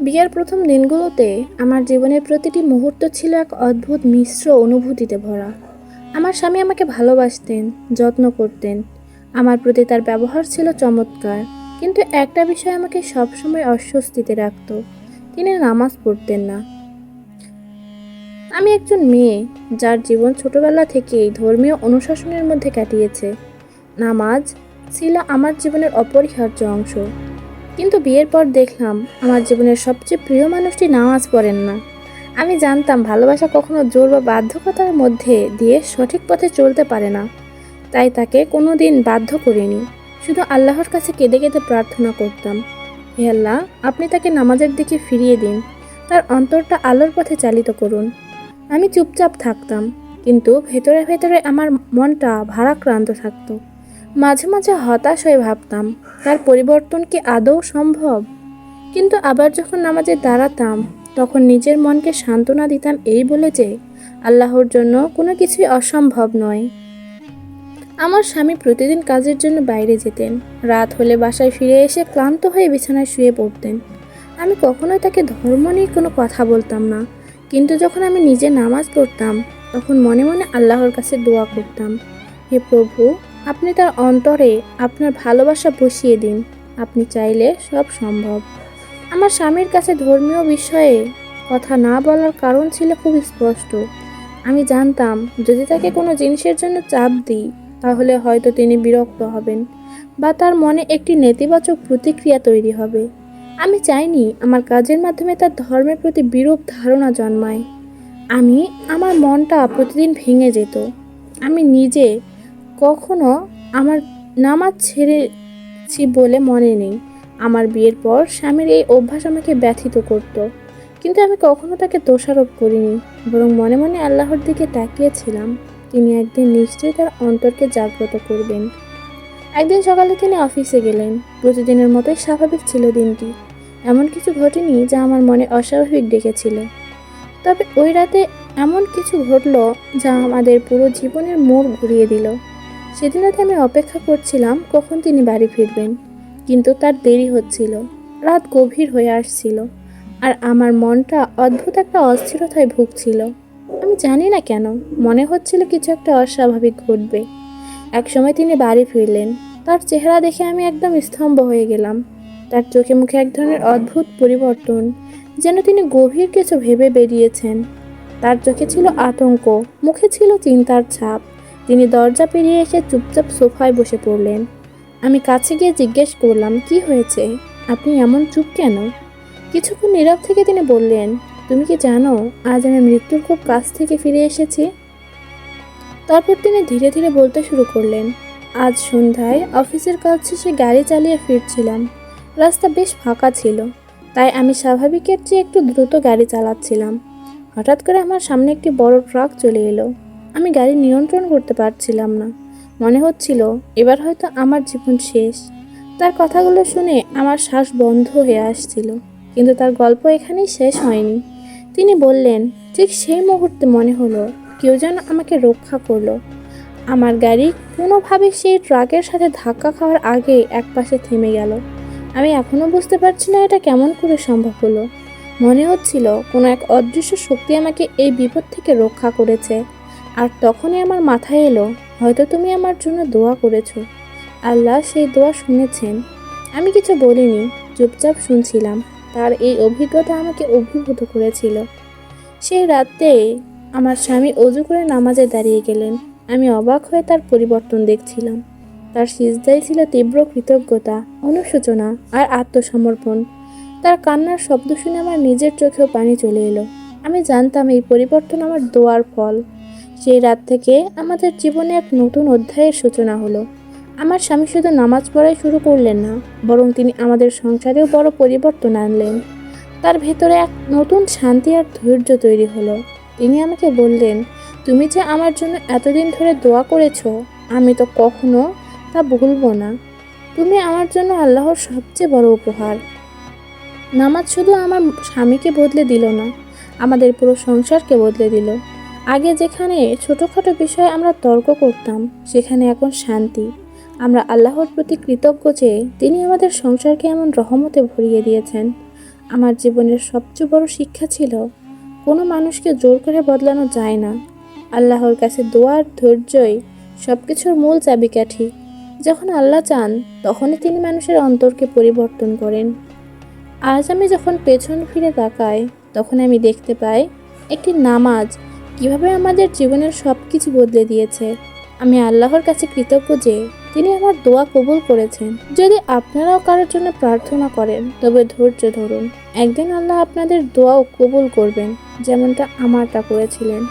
বিয়ের প্রথম দিনগুলোতে আমার জীবনের প্রতিটি মুহূর্ত ছিল এক অদ্ভুত মিশ্র অনুভূতিতে ভরা। আমার স্বামী আমাকে ভালোবাসতেন, যত্ন করতেন। আমার প্রতি তার ব্যবহার ছিল চমৎকার, কিন্তু একটা বিষয় আমাকে সবসময় অস্বস্তিতে রাখত, তিনি নামাজ পড়তেন না। আমি একজন মেয়ে, যার জীবন ছোটবেলা থেকেই ধর্মীয় অনুশাসনের মধ্যে কাটিয়েছে। নামাজ ছিল আমার জীবনের অপরিহার্য অংশ। কিন্তু বিয়ের পর দেখলাম আমার জীবনের সবচেয়ে প্রিয় মানুষটি নামাজ পড়েন না। আমি জানতাম ভালোবাসা কখনো জোর বা বাধ্যকতার মধ্যে দিয়ে সঠিক পথে চলতে পারে না। তাই তাকে কোনো দিন বাধ্য করিনি। শুধু আল্লাহর কাছে কেঁদে কেঁদে প্রার্থনা করতাম, হে আল্লাহ, আপনি তাকে নামাজের দিকে ফিরিয়ে দিন, তার অন্তরটা আলোর পথে চালিত করুন। আমি চুপচাপ থাকতাম, কিন্তু ভেতরে ভেতরে আমার মনটা ভারাক্রান্ত থাকতো। মাঝে মাঝে হতাশ হয়ে ভাবতাম, তার পরিবর্তন কি আদৌ সম্ভব? কিন্তু আবার যখন নামাজে দাঁড়াতাম, তখন নিজের মনকে সান্ত্বনা দিতাম এই বলে যে, আল্লাহর জন্য কোনো কিছুই অসম্ভব নয়। আমার স্বামী প্রতিদিন কাজের জন্য বাইরে যেতেন। রাত হলে বাসায় ফিরে এসে ক্লান্ত হয়ে বিছানায় শুয়ে পড়তেন। আমি কখনোই তাকে ধর্ম নিয়ে কোনো কথা বলতাম না। কিন্তু যখন আমি নিজে নামাজ পড়তাম, তখন মনে মনে আল্লাহর কাছে দোয়া করতাম, হে প্রভু আপনি তার অন্তরে আপনার ভালোবাসা বসিয়ে দিন। আপনি চাইলে সব সম্ভব। আমার স্বামীর কাছে ধর্মীয় বিষয়ে কথা না বলার কারণ ছিল খুব স্পষ্ট। আমি জানতাম, যদি তাকে কোনো জিনিসের জন্য চাপ দিই, তাহলে হয়তো তিনি বিরক্ত হবেন বা তার মনে একটি নেতিবাচক প্রতিক্রিয়া তৈরি হবে। আমি চাইনি আমার কাজের মাধ্যমে তার ধর্মের প্রতি বিরূপ ধারণা জন্মায়। আমি, আমার মনটা প্রতিদিন ভেঙে যেত। আমি নিজে কখনো আমার নামাজ ছেড়েছি বলে মনে নেই। আমার বিয়ের পর স্বামীর এই অভ্যাস আমাকে ব্যথিত করত। কিন্তু আমি কখনো তাকে দোষারোপ করিনি, বরং মনে মনে আল্লাহর দিকে তাকিয়েছিলাম। তিনি একদিন নিশ্চয়ই তার অন্তরকে জাগ্রত করবেন। একদিন সকালে তিনি অফিসে গেলেন। প্রতিদিনের মতোই স্বাভাবিক ছিল দিনটি। এমন কিছু ঘটেনি যা আমার মনে অস্বাভাবিক ডেকেছিল। তবে ওই রাতে এমন কিছু ঘটলো যা আমাদের পুরো জীবনের মোড় ঘুরিয়ে দিল। সেদিন রাতে আমি অপেক্ষা করছিলাম কখন তিনি বাড়ি ফিরবেন, কিন্তু তার দেরি হচ্ছিল। রাত গভীর হয়ে আসছিল, আর আমার মনটা অদ্ভুত একটা অস্থিরতায় ভুগছিল। আমি জানি না কেন, মনে হচ্ছিল কিছু একটা অস্বাভাবিক ঘটবে। একসময় তিনি বাড়ি ফিরলেন, তার চেহারা দেখে আমি একদম স্তম্ভ হয়ে গেলাম। তার চোখে মুখে এক ধরনের অদ্ভুত পরিবর্তন, যেন তিনি গভীর কিছু ভেবে বেরিয়েছেন। তার চোখে ছিল আতঙ্ক, মুখে ছিল চিন্তার ছাপ। তিনি দরজা পেরিয়ে এসে চুপচাপ সোফায় বসে পড়লেন। আমি কাছে গিয়ে জিজ্ঞেস করলাম, কি হয়েছে? আপনি এমন চুপ কেন? কিছুক্ষণ নীরব থেকে তিনি বললেন, তুমি কি জানো, আজ আমি মৃত্যুর খুব কাছ থেকে ফিরে এসেছি? তারপর তিনি ধীরে ধীরে বলতে শুরু করলেন, আজ সন্ধ্যায় অফিসের কাজ শেষে গাড়ি চালিয়ে ফিরছিলাম। রাস্তা বেশ ফাঁকা ছিল, তাই আমি স্বাভাবিকের চেয়ে একটু দ্রুত গাড়ি চালাচ্ছিলাম। হঠাৎ করে আমার সামনে একটি বড় ট্রাক চলে এলো। আমি গাড়ি নিয়ন্ত্রণ করতে পারছিলাম না। মনে হচ্ছিল, এবার হয়তো আমার জীবন শেষ। তার কথাগুলো শুনে আমার শ্বাস বন্ধ হয়ে আসছিল, কিন্তু তার গল্প এখানেই শেষ হয়নি। তিনি বললেন, ঠিক সেই মুহূর্তে মনে হলো, কেউ যেন আমাকে রক্ষা করল। আমার গাড়ি কোনোভাবে সেই ট্রাকের সাথে ধাক্কা খাওয়ার আগে একপাশে থেমে গেল। আমি এখনও বুঝতে পারছি না এটা কেমন করে সম্ভব হলো। মনে হচ্ছিল, কোনো এক অদৃশ্য শক্তি আমাকে এই বিপদ থেকে রক্ষা করেছে। আর তখনই আমার মাথায় এলো, হয়তো তুমি আমার জন্য দোয়া করেছ। আল্লাহ সেই দোয়া শুনেছেন। আমি কিছু বলিনি, চুপচাপ শুনছিলাম। তার এই অভিজ্ঞতা আমাকে অভিভূত করেছিল। সেই রাতে আমার স্বামী অজু করে নামাজে দাঁড়িয়ে গেলেন। আমি অবাক হয়ে তার পরিবর্তন দেখছিলাম। তার সিজদাই ছিল তীব্র কৃতজ্ঞতা, অনুশোচনা আর আত্মসমর্পণ। তার কান্নার শব্দ শুনে আমার নিজের চোখেও পানি চলে এলো। আমি জানতাম এই পরিবর্তন আমার দোয়ার ফল। সেই রাত থেকে আমাদের জীবনে এক নতুন অধ্যায়ের সূচনা হলো। আমার স্বামী শুধু নামাজ পড়াই শুরু করলেন না, বরং তিনি আমাদের সংসারেও বড় পরিবর্তন আনলেন। তার ভেতরে এক নতুন শান্তি আর ধৈর্য তৈরি হলো। তিনি আমাকে বললেন, তুমি যে আমার জন্য এতদিন ধরে দোয়া করেছ, আমি তো কখনো তা ভুলবো না। তুমি আমার জন্য আল্লাহর সবচেয়ে বড় উপহার। নামাজ শুধু আমার স্বামীকে বদলে দিল না, আমাদের পুরো সংসারকে বদলে দিল। আগে যেখানে ছোটোখাটো বিষয়ে আমরা তর্ক করতাম, সেখানে এখন শান্তি। আমরা আল্লাহর প্রতি কৃতজ্ঞ যে তিনি আমাদের সংসারকে এমন রহমতে ভরিয়ে দিয়েছেন। আমার জীবনের সবচেয়ে বড় শিক্ষা ছিল, কোনো মানুষকে জোর করে বদলানো যায় না। আল্লাহর কাছে দোয়ার ধৈর্যই সব কিছুর মূল চাবিকাঠি। যখন আল্লাহ চান, তখনই তিনি মানুষের অন্তরকে পরিবর্তন করেন। আজ আমি যখন পেছন ফিরে তাকাই তখন আমি দেখতে পাই, একটি নামাজ কীভাবে আমাদের জীবনের সব কিছু বদলে দিয়েছে? আমি আল্লাহর কাছে কৃতজ্ঞ যে তিনি আমার দোয়া কবুল করেছেন। যদি আপনারাও কারোর জন্য প্রার্থনা করেন, তবে ধৈর্য ধরুন। একদিন আল্লাহ আপনাদের দোয়াও কবুল করবেন, যেমনটা আমারটা করেছিলেন।